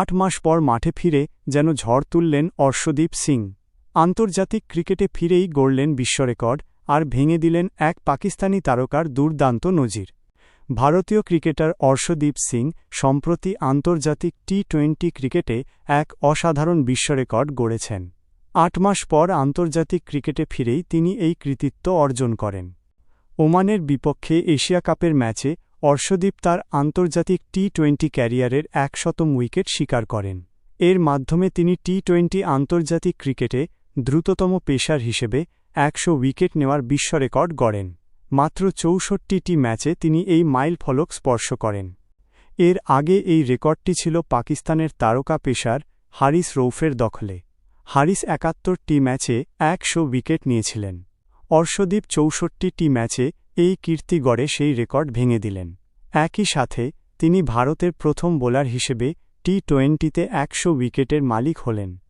আট মাস পর মাঠে ফিরে যেন ঝড় তুললেন অর্শদীপ সিং। আন্তর্জাতিক ক্রিকেটে ফিরেই গড়লেন বিশ্বরেকর্ড আর ভেঙে দিলেন এক পাকিস্তানি তারকার দুর্দান্ত নজির। ভারতীয় ক্রিকেটার অর্শদীপ সিং সম্প্রতি আন্তর্জাতিক টি টোয়েন্টি ক্রিকেটে এক অসাধারণ বিশ্বরেকর্ড গড়েছেন। আট মাস পর আন্তর্জাতিক ক্রিকেটে ফিরেই তিনি এই কৃতিত্ব অর্জন করেন। ওমানের বিপক্ষে এশিয়া কাপের ম্যাচে অর্শদীপ তার আন্তর্জাতিক টি টোয়েন্টি ক্যারিয়ারের একশতম উইকেট স্বীকার করেন। এর মাধ্যমে তিনি টি টোয়েন্টি আন্তর্জাতিক ক্রিকেটে দ্রুততম পেশার হিসেবে একশো উইকেট নেওয়ার বিশ্ব রেকর্ড গড়েন। মাত্র চৌষট্টিটি ম্যাচে তিনি এই মাইল ফলক স্পর্শ করেন। এর আগে এই রেকর্ডটি ছিল পাকিস্তানের তারকা পেশার হারিস রৌফের দখলে। হারিস একাত্তরটি ম্যাচে একশো উইকেট নিয়েছিলেন। অর্শদীপ চৌষট্টিটি ম্যাচে এই কীর্তি গড়ে সেই রেকর্ড ভেঙে দিলেন। একই সাথে, তিনি ভারতের প্রথম বোলার হিসেবে টি টোয়েন্টিতে একশো উইকেটের মালিক হলেন।